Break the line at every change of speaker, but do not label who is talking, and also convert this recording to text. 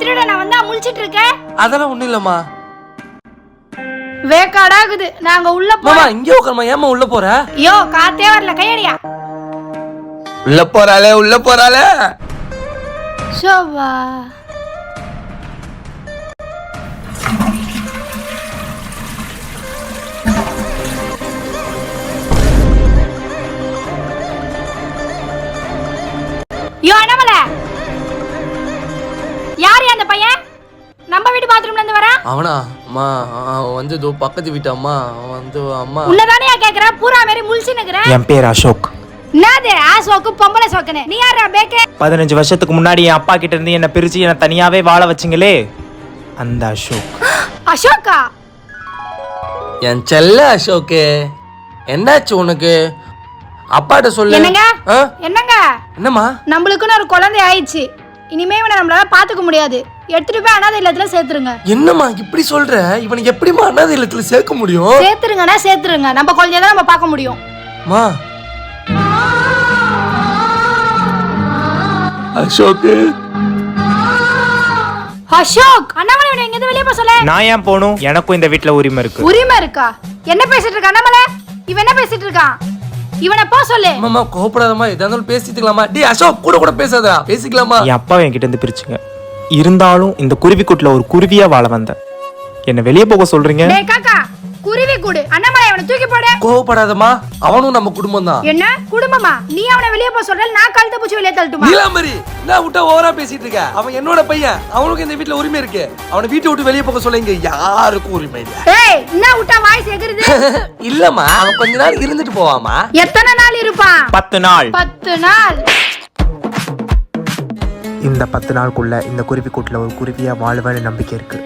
திருடனை வந்தா முழிச்சிட்டு இருக்க?
அதெல்லாம் ஒண்ணும் இல்லம்மா.
வேக்காடாகுது. நாங்க உள்ள போ
மாமா இங்கே உட்காருமா ஏமா உள்ள போற?
ஐயோ காத்தே வரல. கையடியா.
உள்ள போறாளே உள்ள போறாளே.
ஷோவா. யோ அண்ணாமலை. யார் அந்த பையன்? நம்ம வீட்டு பாத்ரூம்ல இருந்து வரா?
அவனா? அம்மா வந்து இதோ பக்கத்து வீட்டு அம்மா. வந்து அம்மா.
உள்ளதானே கேக்குற? பூரா மாதிரி முழிச்சு நிக்கிற
என் பேர் அசோக்.
என்னது? ஆ சோக்கு பொம்பளை சோக்குன்னு நீ யாரா பேக்கு?
பதினஞ்சு வருஷத்துக்கு முன்னாடி என் அப்பா கிட்ட இருந்து என்னை பிரிச்சு என்னை தனியாவே வாழ வச்சிங்களே. அந்த அசோக்.
அசோக்கா?
என் செல்ல அசோக்கு. என்னாச்சு உனக்கு? அப்பாட்ட சொல்லு.
என்னங்க? என்னங்க?
என்னம்மா?
நம்மளுக்குன்னு ஒரு குழந்தை ஆயிடுச்சு. இனிமே இவனை நம்மளால பாத்துக்க முடியாது. எடுத்துட்டு போய் அனாதை இல்லத்துல சேர்த்துருங்க.
என்னம்மா இப்படி சொல்ற? இவனுக்கு எப்படிம்மா அனாதை இல்லத்துல சேர்க்க முடியும்?
சேர்த்துருங்கன்னா சேர்த்துருங்க. நம்ம குழந்தைய தான் நம்ம பார்க்க முடியும்.
மா. அசோக்கு
அசோக் அண்ணாமலை இவனை எங்கேருந்து வெளியே போக சொல்ல?
நான் ஏன் போகணும்? எனக்கும் இந்த வீட்ல உரிமை இருக்கு.
உரிமை இருக்கா? என்ன பேசிட்டு இருக்க அண்ணாமலை? இவன் என்ன பேசிட்டு இருக்கான்? இவனை போ சொல்லு.
அம்மா கோபப்படாதம்மா எதா இருந்தாலும் பேசிக்கலாமா டேய் அசோக் கூட கூட பேசாதடா. பேசிக்கலாமா
என் அப்பாவை என்கிட்ட இருந்து பிரிச்சுங்க. இருந்தாலும் இந்த குருவிக்கூட்டில் ஒரு குருவியா வாழ வந்தேன். என்னை வெளியே போக சொல்றீங்க?
டேய் காக்கா
கோவப்படாதம்மா. அவனும் நம்ம குடும்பம் தான்
என்ன? குடும்பமா? நீ அவனை வெளியே போக சொல்ற நான் கழுத்த பூச்சி வெளியே தள்ளட்டுமா?
நீலாம்பரி நான் விட்டா ஓவரா பேசிட்டு இருக்க? அவன் என்னோட பையன். அவனுக்கு இந்த வீட்ல உரிமை இருக்கு. அவனை வீட்டை விட்டு வெளியே போக சொல்ல இங்க யாருக்கும் உரிமை இல்ல.
ஏய் என்ன விட்டா வாய்ஸ் எகுறுது
இல்லம்மா அவன் கொஞ்ச நாள் இருந்துட்டு போவாமா
எத்தனை நாள் இருப்பான்?
பத்து நாள்.
பத்து நாள்.
இந்த பத்து நாளுக்குள்ள இந்த குருவிக்கூட்டில் ஒரு குருவியா வாழ்வேன்னு நம்பிக்கை இருக்கு.